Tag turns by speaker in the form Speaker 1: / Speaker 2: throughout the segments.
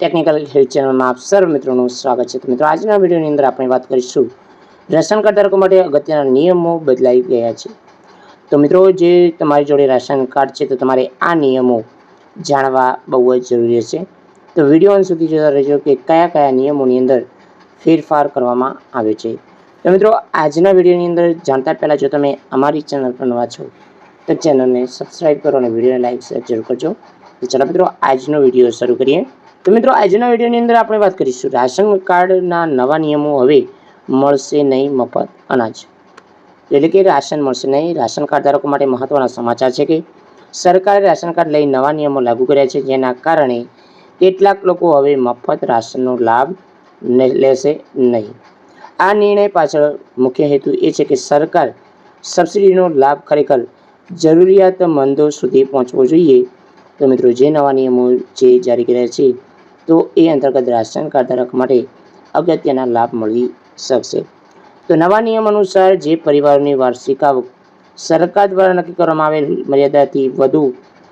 Speaker 1: Technical health ચેનલમાં આપ સર્વ મિત્રોનું સ્વાગત છે. તો મિત્રો, આજના વિડીયોની અંદર આપણે વાત કરીશું રાશન કાર્ડ ધારકો માટે અગત્યના નિયમો બદલાઈ ગયા છે. તો મિત્રો, જે તમારી જોડે રાશન કાર્ડ છે, તો તમારે આ નિયમો જાણવા બહુ જ જરૂરી છે. તો વીડિયો અંત સુધી જોતા રહેજો કે કયા કયા નિયમોની અંદર ફેરફાર કરવામાં આવે છે. તો મિત્રો, આજના વિડીયોની અંદર જાણતા પહેલાં જો તમે અમારી ચેનલ પર નવા છો, તો ચેનલને સબસ્ક્રાઈબ કરો અને વિડીયોને લાઈક શેર જરૂર કરજો. તો ચાલો મિત્રો, આજનો વીડિયો શરૂ કરીએ. તો મિત્રો, આજના વિડીયોની અંદર આપણે વાત કરીશું. રાશન કાર્ડના નવા નિયમો હવે મળશે નહીં મફત અનાજ. એટલે કે રાશન મળશે નહીં. રાશન કાર્ડ ધારકો માટે મહત્વના સમાચાર છે કે, સરકારે રાશન કાર્ડ લઈ નવા નિયમો લાગુ કર્યા છે, જેના કારણે કેટલાક લોકો હવે મફત રાશનનો લાભ લેશે નહીં. આ નિર્ણય પાછળ મુખ્ય હેતુ એ છે કે સરકાર સબસિડીનો લાભ ખરેખર જરૂરિયાતમંદો સુધી પહોંચવો જોઈએ. તો મિત્રો, જે નવા નિયમો જે જારી કર્યા છે તો એ અંતર્ગત રાશન કાર્ડ ધારક માટે અગત્યના લાભ મળી શકશે. તો નવા નિયમ અનુસાર જે પરિવારોની વાર્ષિક આવક સરકાર દ્વારા નક્કી કરવામાં આવેલ મર્યાદાથી વધુ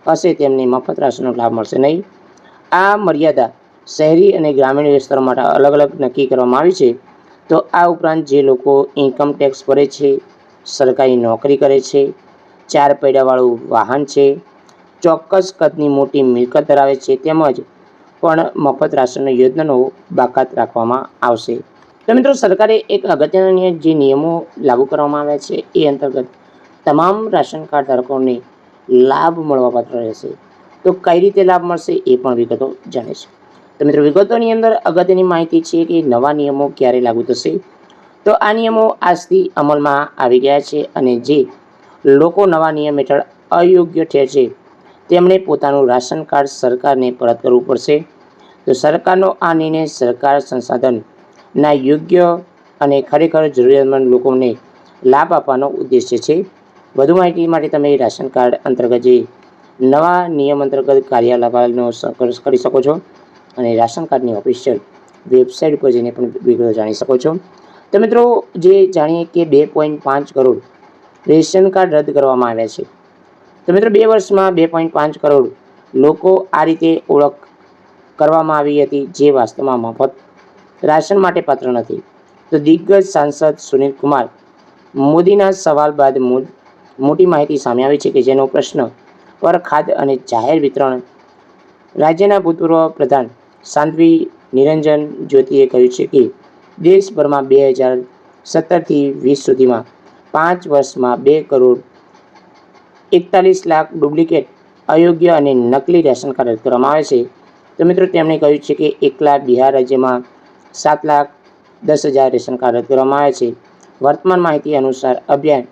Speaker 1: હશે તેમને મફત રાશનનો લાભ મળશે નહીં. આ મર્યાદા શહેરી અને ગ્રામીણ વિસ્તારો માટે અલગ અલગ નક્કી કરવામાં આવી છે. તો આ ઉપરાંત જે લોકો ઇન્કમ ટેક્સ ભરે છે, સરકારી નોકરી કરે છે, ચાર પૈડાવાળું વાહન છે, ચોક્કસ કદની મોટી મિલકત ધરાવે છે તેમજ પણ મફત રાશનની યોજનાનો બાકાત રાખવામાં આવશે. તો મિત્રો, સરકારે એક અગત્યના જે નિયમો લાગુ કરવામાં આવ્યા છે, એ અંતર્ગત તમામ રાશન કાર્ડ ધારકોને લાભ મળવાપાત્ર રહેશે. તો કઈ રીતે લાભ મળશે એ પણ વિગતો જાણીશું તો મિત્રો, વિગતોની અંદર અગત્યની માહિતી છે કે નવા નિયમો ક્યારે લાગુ થશે? તો આ નિયમો આજથી અમલમાં આવી ગયા છે અને જે લોકો નવા નિયમ હેઠળ અયોગ્ય ઠેરશે તેમણે પોતાનું રાશન કાર્ડ સરકારને પરત કરવું પડશે. તો સરકારનો આ નિર્ણય સરકાર સંસાધનના યોગ્ય અને ખરેખર જરૂરિયાતમંદ લોકોને લાભ આપવાનો ઉદ્દેશ્ય છે. વધુ માહિતી માટે તમે રાશન કાર્ડ અંતર્ગત જે નવા નિયમ અંતર્ગત કાર્યાલયનો સંઘર્ષ કરી શકો છો અને રાશન કાર્ડની ઓફિશિયલ વેબસાઇટ ઉપર જઈને પણ વિગતો જાણી શકો છો. તો મિત્રો, જે જાણીએ કે બે પોઈન્ટ પાંચ કરોડ રેશન કાર્ડ રદ કરવામાં આવ્યા છે. તો મિત્રો, બે વર્ષમાં બે પોઈન્ટ પાંચ કરોડ લોકો આ રીતે ઓળખ કરવામાં આવી હતી જે વાસ્તવમાં મફત રાશન માટે પાત્ર નથી. તો દિગ્ગજ સાંસદ સુનિલ કુમાર મોદીના સવાલ બાદ મોટી માહિતી સામે આવી છે કે જેનો પ્રશ્ન પર ખાદ્ય અને જાહેર વિતરણ રાજ્યના ભૂતપૂર્વ પ્રધાન સાંધવી નિરંજન જ્યોતિએ કહ્યું છે કે દેશભરમાં બે હજાર સત્તરથી વીસ સુધીમાં પાંચ વર્ષમાં બે કરોડ એકતાલીસ લાખ ડુપ્લિકેટ અયોગ્ય અને નકલી રેશન કાર્ડ કરવામાં આવે છે. તો મિત્રો તેમણે કહ્યું છે કે એકલા બિહાર રાજ્યમાં સાત લાખ દસ હજાર રેશન કાર્ડ રદ કરવામાં આવે છે. વર્તમાન માહિતી અનુસાર અભિયાન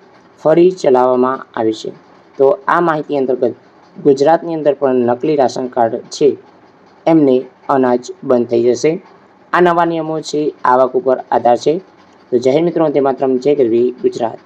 Speaker 1: ફરી ચલાવવામાં આવે છે. તો આ માહિતી અંતર્ગત ગુજરાતની અંદર પણ નકલી રાશન કાર્ડ છે એમને અનાજ બંધ થઈ જશે. આ નવા નિયમો છે, આવક ઉપર આધાર છે. તો જાહેર મિત્રો તે માત્ર જય કરવી ગુજરાત.